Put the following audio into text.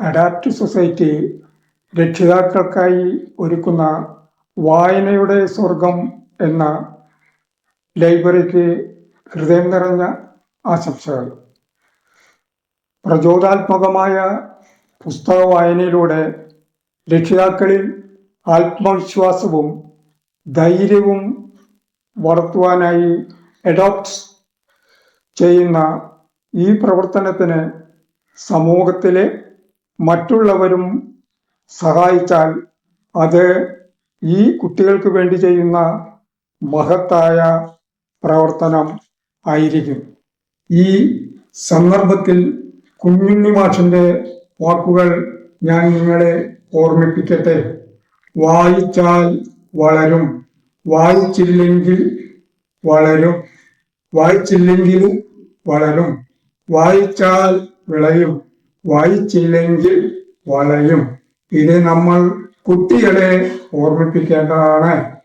Adapt society രക്ഷിതാക്കൾക്കായി ഒരുക്കുന്ന വായനയുടെ സ്വർഗം എന്ന ലൈബ്രറിക്ക് ഹൃദയം നിറഞ്ഞ ആശംസകൾ. പ്രചോദാത്മകമായ പുസ്തക വായനയിലൂടെ രക്ഷിതാക്കളിൽ ആത്മവിശ്വാസവും ധൈര്യവും വളർത്തുവാനായി അഡോപ്റ്റ് ചെയ്യുന്ന ഈ പ്രവർത്തനത്തിന് സമൂഹത്തിലെ മറ്റുള്ളവരും സഹായിച്ചാൽ അത് ഈ കുട്ടികൾക്ക് വേണ്ടി ചെയ്യുന്ന മഹത്തായ പ്രവർത്തനം ആയിരിക്കും. ഈ സന്ദർഭത്തിൽ കുഞ്ഞുണ്ണി മാഷിന്റെ വാക്കുകൾ ഞാൻ നിങ്ങളെ ഓർമ്മിപ്പിക്കട്ടെ. വായിച്ചാൽ വളരും. വായിച്ചില്ലെങ്കിൽ വളരും. വായിച്ചില്ലെങ്കിൽ വളരും. വായിച്ചാൽ വിളയും. വായിച്ചില്ലെങ്കിൽ വളയും. ഇത് നമ്മൾ കുട്ടികളെ ഓർമ്മിപ്പിക്കേണ്ടതാണ്.